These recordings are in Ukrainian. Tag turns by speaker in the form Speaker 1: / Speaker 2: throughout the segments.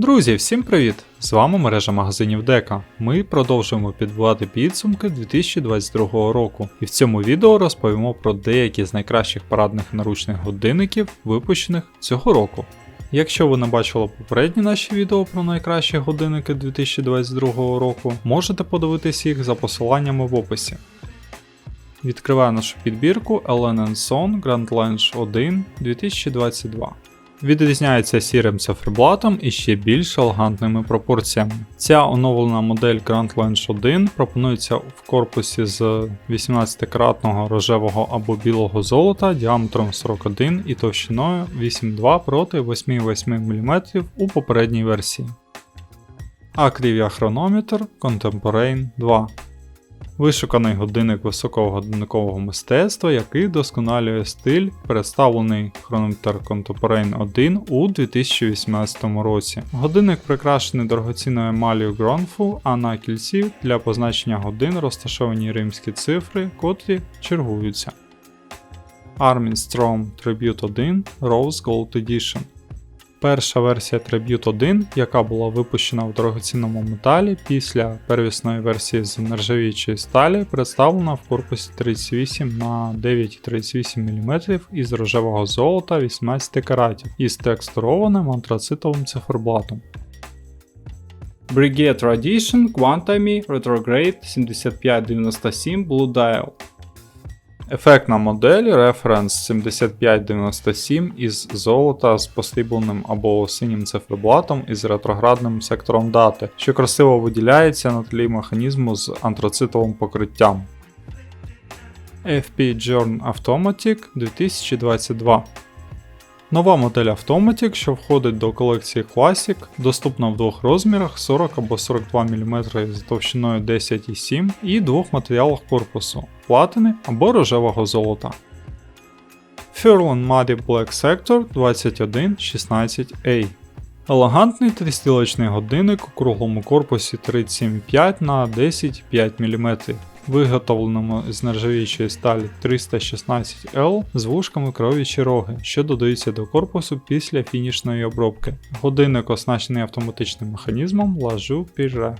Speaker 1: Друзі, всім привіт! З вами мережа магазинів Дека. Ми продовжуємо підбивати підсумки 2022 року, і в цьому відео розповімо про деякі з найкращих парадних наручних годинників, випущених цього року. Якщо ви не бачили попередні наші відео про найкращі годинники 2022 року, можете подивитись їх за посиланнями в описі. Відкриваю нашу підбірку Ellen Son Grand Lounge 1 2022. Відрізняється сірим циферблатом і ще більш елегантними пропорціями. Ця оновлена модель Grand Lounge 1 пропонується в корпусі з 18-кратного рожевого або білого золота діаметром 41 і товщиною 8,2 проти 8,8 мм у попередній версії. Акрів'я хронометр Contemporane 2 Вишуканий годинник високого годинникового мистецтва, який досконалює стиль, представлений хронометр Contemporane 1 у 2018 році. Годинник прикрашений дорогоцінною емалію Гронфу, а на кільці для позначення годин розташовані римські цифри, котрі чергуються. Armin Strom Tribute 1 Rose Gold Edition Перша версія Tribute 1, яка була випущена в дорогоцінному металі після первісної версії з нержавіючої сталі, представлена в корпусі 38 на 9,38 мм із рожевого золота 18 каратів із текстурованим антрацитовим циферблатом. Brigade Tradition Quantami Retrograde 7597 Blue Dial Ефектна модель Reference 7597 із золота з посрібленим або синім циферблатом із ретроградним сектором дати, що красиво виділяється на тлі механізму з антрацитовим покриттям. FP Journ Automatic 2022 Нова модель Automatic, що входить до колекції Classic, доступна в двох розмірах 40 або 42 мм з товщиною 10,7 і двох матеріалах корпусу платини або рожевого золота. Furlan Muddy Black Sector 2116A Елегантний тристрілочний годинник у круглому корпусі 37,5 на 10,5 мм виготовленому з нержавіючої сталі 316L з вушками кровічі роги, що додаються до корпусу після фінішної обробки. Годинник оснащений автоматичним механізмом Lajou Pire.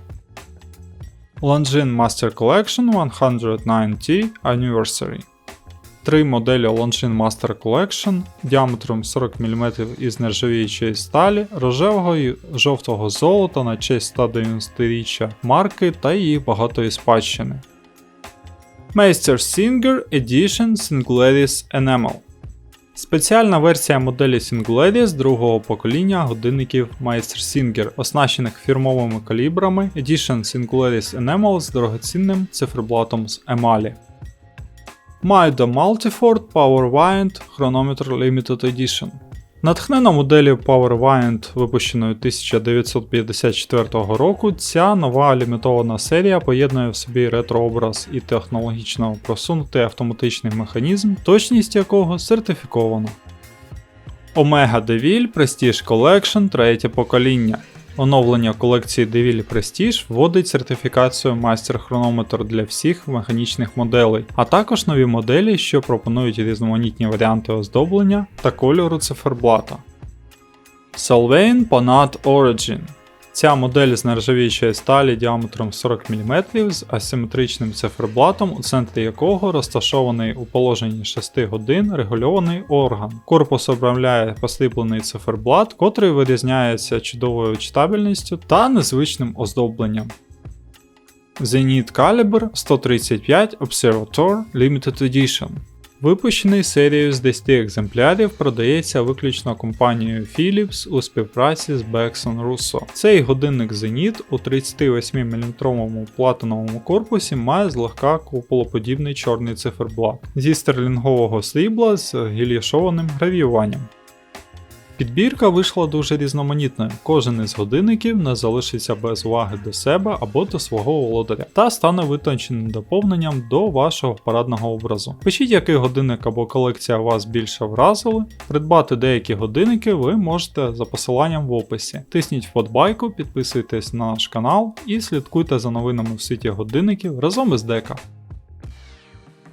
Speaker 1: Longines Master Collection 109T Anniversary Три моделі Longines Master Collection діаметром 40 мм із нержавіючої сталі, рожевого і жовтого золота на честь 190-річчя марки та її багатої спадщини. Meister Singer Edition Singularis Enamel. Спеціальна версія моделі Singularis другого покоління годинників Meister Singer, оснащених фірмовими калібрами Edition Singularis Enamel з дорогоцінним циферблатом з емалі. Maido Multiford Power Wind Chronometer Limited Edition. Натхнена моделлю PowerViant, випущеною 1954 року, ця нова лімітована серія поєднує в собі ретрообраз і технологічно просунутий автоматичний механізм, точність якого сертифікована. Omega DeVille Prestige Collection третє покоління. Оновлення колекції DeVille Prestige вводить сертифікацію Chronometer для всіх механічних моделей, а також нові моделі, що пропонують різноманітні варіанти оздоблення та кольору циферблата. Solvane Panat Origin Ця модель з нержавіючої сталі діаметром 40 мм з асиметричним циферблатом, у центрі якого розташований у положенні 6 годин регульований орган. Корпус обрамляє посріблений циферблат, котрий вирізняється чудовою читабельністю та незвичним оздобленням. Zenith Caliber 135 Observator Limited Edition Випущений серією з 10 екземплярів, продається виключно компанією Philips у співпраці з Bexon Russo. Цей годинник Zenit у 38-мм платиновому корпусі має злегка куполоподібний чорний циферблат зі стерлінгового срібла з гілішованим гравіюванням. Підбірка вийшла дуже різноманітною, кожен із годинників не залишиться без уваги до себе або до свого володаря, та стане витонченим доповненням до вашого парадного образу. Пишіть, який годинник або колекція вас більше вразили. Придбати деякі годинники ви можете за посиланням в описі. Тисніть вподобайку, підписуйтесь на наш канал і слідкуйте за новинами в світі годинників разом із дека.